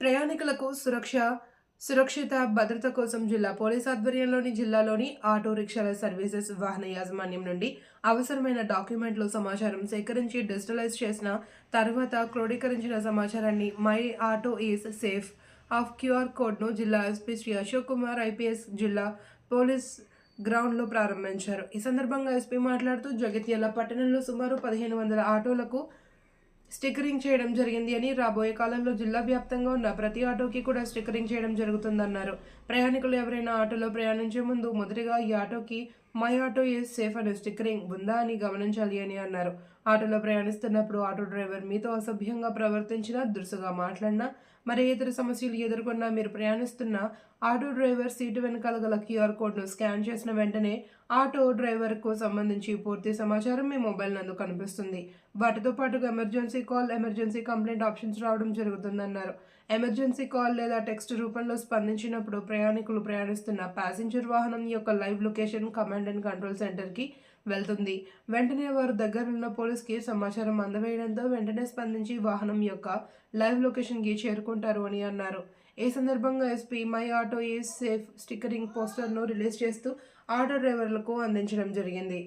ప్రయాణికులకు సురక్ష సురక్షిత భద్రత కోసం జిల్లా పోలీస్ ఆధ్వర్యంలోని జిల్లాలోని ఆటో రిక్షాల సర్వీసెస్ వాహన యాజమాన్యం నుండి అవసరమైన డాక్యుమెంట్లు సమాచారం సేకరించి డిజిటలైజ్ చేసిన తర్వాత క్రోడీకరించిన సమాచారాన్ని my auto is safe of QR కోడ్ను జిల్లా ఎస్పీ శ్రీ అశోక్ కుమార్ ఐపీఎస్ జిల్లా పోలీస్ గ్రౌండ్లో ప్రారంభించారు. ఈ సందర్భంగా ఎస్పీ మాట్లాడుతూ జగిత్యాల పట్టణంలో సుమారు పదిహేను వందల ఆటోలకు స్టిక్కరింగ్ చేయడం జరిగింది అని రాబోయే కాలంలో జిల్లా వ్యాప్తంగా ఉన్న ప్రతి ఆటోకి కూడా స్టిక్కరింగ్ చేయడం జరుగుతుందన్నారు. ప్రయాణికులు ఎవరైనా ఆటోలో ప్రయాణించే ముందు మొదటిగా ఈ ఆటోకి మై ఆటో ఈజ్ సేఫ్ అనే స్టిక్కరింగ్ ఉందా అని గమనించాలి అని అన్నారు. ఆటోలో ప్రయాణిస్తున్నప్పుడు ఆటో డ్రైవర్ మీతో అసభ్యంగా ప్రవర్తించినా దురుసుగా మాట్లాడినా మరి ఇతర సమస్యలు ఎదుర్కొన్నా మీరు ప్రయాణిస్తున్న ఆటో డ్రైవర్ సీటు వెనకాల గల క్యూఆర్ కోడ్ను స్కాన్ చేసిన వెంటనే ఆటో డ్రైవర్కు సంబంధించి పూర్తి సమాచారం మీ మొబైల్ నందు కనిపిస్తుంది. వాటితో పాటుగా emergency call emergency complaint options రావడం జరుగుతుందన్నారు. ఎమర్జెన్సీ కాల్ లేదా టెక్స్ట్ రూపంలో స్పందించినప్పుడు ప్రయాణికులు ప్రయాణిస్తున్న ప్యాసింజర్ వాహనం యొక్క live location command and control సెంటర్కి వెళ్తుంది. వెంటనే వారు దగ్గరున్న పోలీస్కి సమాచారం అందవేయడంతో వెంటనే స్పందించి వాహనం యొక్క లైవ్ లొకేషన్కి చేరుకుంటారు అని అన్నారు. ఈ సందర్భంగా SP my auto is safe stickering పోస్టర్ను రిలీజ్ చేస్తూ ఆటో డ్రైవర్లకు అందించడం జరిగింది.